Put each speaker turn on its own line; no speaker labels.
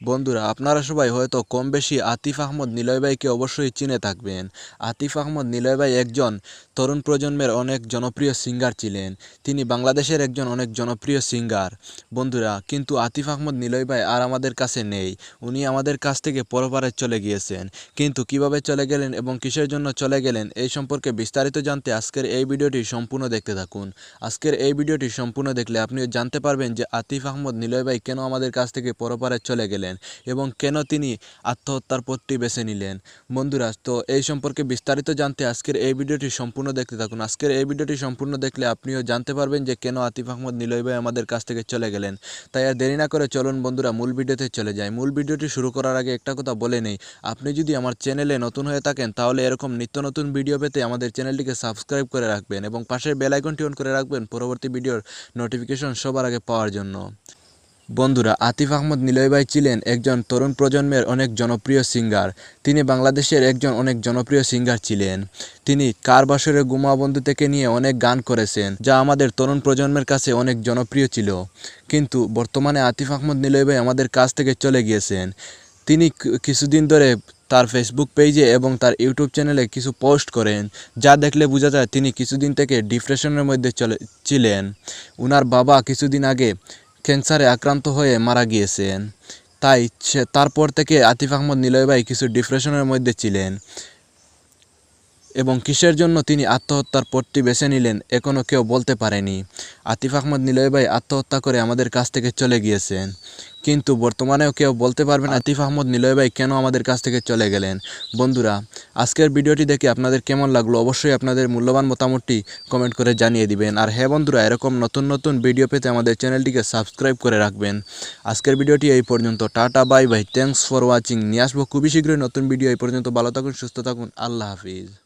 বন্ধুরা, আপনারা সবাই হয়তো কম বেশি আতিফ আহমদ নিলয় ভাইকে অবশ্যই চিনে থাকবেন। আতিফ আহমদ নিলয় একজন তরুণ প্রজন্মের অনেক জনপ্রিয় সিঙ্গার ছিলেন। তিনি বাংলাদেশের একজন অনেক জনপ্রিয় সিঙ্গার বন্ধুরা, কিন্তু আতিফ আহমদ নিলয় ভাই আর আমাদের কাছে নেই। উনি আমাদের কাছ থেকে পরপারে চলে গিয়েছেন। কিন্তু কীভাবে চলে গেলেন এবং কিসের জন্য চলে গেলেন এই সম্পর্কে বিস্তারিত জানতে আজকের এই ভিডিওটি সম্পূর্ণ দেখতে থাকুন। আজকের এই ভিডিওটি সম্পূর্ণ দেখলে আপনি জানতে পারবেন যে আতিফ আহমদ নিলয় কেন আমাদের কাছ থেকে পরপারে চলে গেলেন। এবং কেন তিনি আত্মহত্যার পথটি বেছে নিলেন? বন্ধুরা, তো এই সম্পর্কে বিস্তারিত জানতে আজকের এই ভিডিওটি সম্পূর্ণ দেখতে থাকুন। আজকের এই ভিডিওটি সম্পূর্ণ দেখলে আপনিও জানতে পারবেন যে কেন আতিফ আহমদ নিলয় ভাই আমাদের কাছ থেকে চলে গেলেন। তাই আর দেরি না করে চলুন বন্ধুরা, মূল ভিডিওতে চলে যাই। মূল ভিডিওটি শুরু করার আগে একটা কথা বলে নেই, আপনি যদি আমার চ্যানেলে নতুন হয়ে থাকেন, তাহলে এরকম নিত্য নতুন ভিডিও পেতে আমাদের চ্যানেলটিকে সাবস্ক্রাইব করে রাখবেন এবং পাশের বেল আইকনটি অন করে রাখবেন পরবর্তী ভিডিওর নোটিফিকেশন সবার আগে পাওয়ার জন্য। বন্ধুরা, আতিফ আহমদ নিলয় ভাই ছিলেন একজন তরুণ প্রজন্মের অনেক জনপ্রিয় সিঙ্গার। তিনি বাংলাদেশের একজন অনেক জনপ্রিয় সিঙ্গার ছিলেন। তিনি কার বাসরে গুমা বন্ধু থেকে নিয়ে অনেক গান করেছেন, যা আমাদের তরুণ প্রজন্মের কাছে অনেক জনপ্রিয় ছিল। কিন্তু বর্তমানে আতিফ আহমদ নিলয় ভাই আমাদের কাছ থেকে চলে গিয়েছেন। তিনি কিছুদিন ধরে তার ফেসবুক পেজে এবং তার ইউটিউব চ্যানেলে কিছু পোস্ট করেন, যা দেখলে বোঝা যায় তিনি কিছুদিন থেকে ডিপ্রেশনের মধ্যে চলে, ছিলেন। উনার বাবা কিছুদিন আগে ক্যান্সারে আক্রান্ত হয়ে মারা গিয়েছেন। তাই তারপর থেকে আতিফ আহমদ নিলয় ভাই কিছু ডিপ্রেশনের মধ্যে ছিলেন। এবং কিসের জন্য তিনি আত্মহত্যার পথটি বেছে নিলেন এখনও কেউ বলতে পারেনি। আতিফ আহমদ নিলয় ভাই আত্মহত্যা করে আমাদের কাছ থেকে চলে গিয়েছেন। কিন্তু বর্তমানেও কেউ বলতে পারবেন আতিফ আহমদ নিলয় ভাই কেন আমাদের কাছ থেকে চলে গেলেন। বন্ধুরা, আজকের ভিডিওটি দেখে আপনাদের কেমন লাগল অবশ্যই আপনাদের মূল্যবান মতামতটি কমেন্ট করে জানিয়ে দিবেন। আর হ্যাঁ বন্ধুরা, এরকম নতুন নতুন ভিডিও পেতে আমাদের চ্যানেলটিকে সাবস্ক্রাইব করে রাখবেন। আজকের ভিডিওটি এই পর্যন্ত, tata, bye bye thanks for watching নিয়ে আসব খুবই শীঘ্রই নতুন ভিডিও। এই পর্যন্ত ভালো থাকুন, সুস্থ থাকুন, আল্লাহ হাফিজ।